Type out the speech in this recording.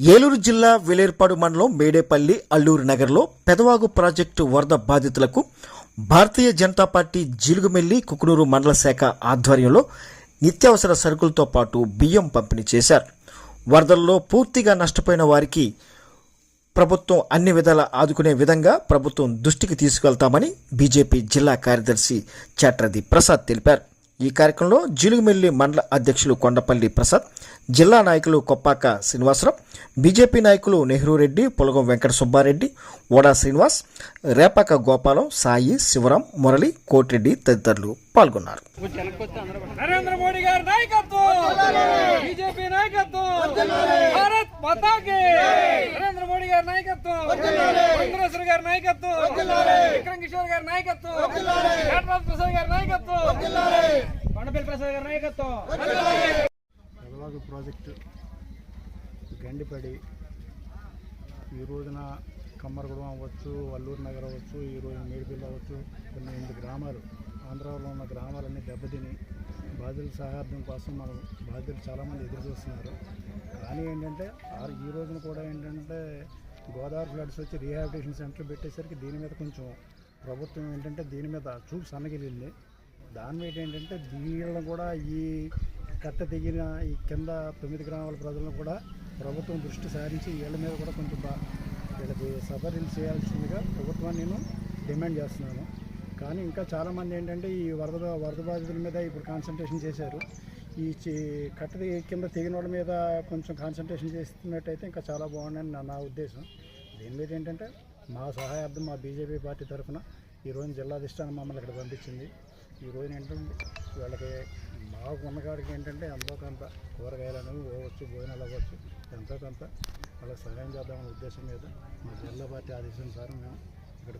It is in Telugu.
ఏలూరు జిల్లా వేలేర్పాడు మండలం మేడేపల్లి అల్లూరు నగర్లో పెదవాగు ప్రాజెక్టు వరద బాధితులకు భారతీయ జనతా పార్టీ జిలుగుమెల్లి కుకునూరు మండల శాఖ ఆధ్వర్యంలో నిత్యావసర సరుకులతో పాటు బియ్యం పంపిణీ చేశారు. వరదల్లో పూర్తిగా నష్టపోయిన వారికి ప్రభుత్వం అన్ని విధాల ఆదుకునే విధంగా ప్రభుత్వం దృష్టికి తీసుకెళ్తామని బీజేపీ జిల్లా కార్యదర్శి చాట్రది ప్రసాద్ తెలిపారు. ఈ కార్యక్రమంలో జిలుగుమెల్లి మండల అధ్యక్షులు కొండపల్లి ప్రసాద్ జిల్లా నాయకులు కొప్పాక శ్రీనివాసరావు బీజేపీ నాయకులు నెహ్రూ రెడ్డి పొలగం వెంకట సుబ్బారెడ్డి ఓడా శ్రీనివాస్ రేపాక గోపాలం సాయి శివరాం మురళి కోటిరెడ్డి తదితరులు పాల్గొన్నారు. నరేంద్ర మోడీ గారి నాయకత్వం! బీజేపీ నాయకత్వం! భారత్ మాతాకి నరేంద్ర మోడీ గారి నాయకత్వం చంద్రేశ్వర గారి నాయకత్వం. విక్రమ్ కిషోర్ గారి నాయకత్వం. ఘాటరాజ్ ప్రసాద్ గారి నాయకత్వం. కొండపల్లి ప్రసాద్ గారి నాయకత్వం. పెదవాగు ప్రాజెక్టు గండిపడి. ఈ రోజున కమ్మరగూడెం అవ్వచ్చు వల్లూరు నగర్ అవ్వచ్చు ఈ రోజు మేడిపల్లి అవ్వచ్చు. కొన్ని ఎనిమిది గ్రామాలు. ఆంధ్రాలో ఉన్న గ్రామాలన్నీ దెబ్బతిని బాధితుల సహార్థం కోసం మనం బాధితులు చాలామంది ఎదురు చూస్తున్నారు కానీ ఏంటంటే ఆ- ఈ రోజున కూడా ఏంటంటే గోదావరి ఫ్లడ్స్ వచ్చి రీహాబిలిటేషన్ సెంటర్ పెట్టేసరికి దీని మీద కొంచెం ప్రభుత్వం ఏంటంటే దీని మీద చూపు సన్నగిలింది. దాని మీద ఏంటంటే దీనిలో కూడా ఈ కట్ట తెగిన ఈ కింద తొమ్మిది గ్రామాల ప్రజలను కూడా ప్రభుత్వం దృష్టి సారించి వీళ్ళ మీద కూడా కొంచెం బా వీళ్ళకి సఫరింగ్ చేయాల్సిందిగా ప్రభుత్వాన్ని నేను డిమాండ్ చేస్తున్నాను. కానీ ఇంకా చాలామంది ఏంటంటే ఈ వరద వరద బాధితుల మీద ఇప్పుడు కాన్సన్ట్రేషన్ చేశారు. ఈ కట్టది కింద తెగిన వాళ్ళ మీద కొంచెం కాన్సన్ట్రేషన్ చేస్తున్నట్టయితే ఇంకా చాలా బాగుండని నా నా ఉద్దేశం. దీని మీద ఏంటంటే మా సహాయార్థం మా బీజేపీ పార్టీ తరఫున ఈరోజు జిల్లా అధిష్టానం మమ్మల్ని ఇక్కడ పంపించింది. ఈ రోజు ఏంటంటే వీళ్ళకి మాకు ఉన్నకాడికి ఏంటంటే ఎంతో కొంత కూరగాయలు అనేవి పోవచ్చు భోజనాలు అవ్వచ్చు ఎంతో కొంత వాళ్ళకి సహాయం చేద్దామనే ఉద్దేశం మీద మా జిల్లా పార్టీ ఆదేశం సార్ మేము ఇక్కడ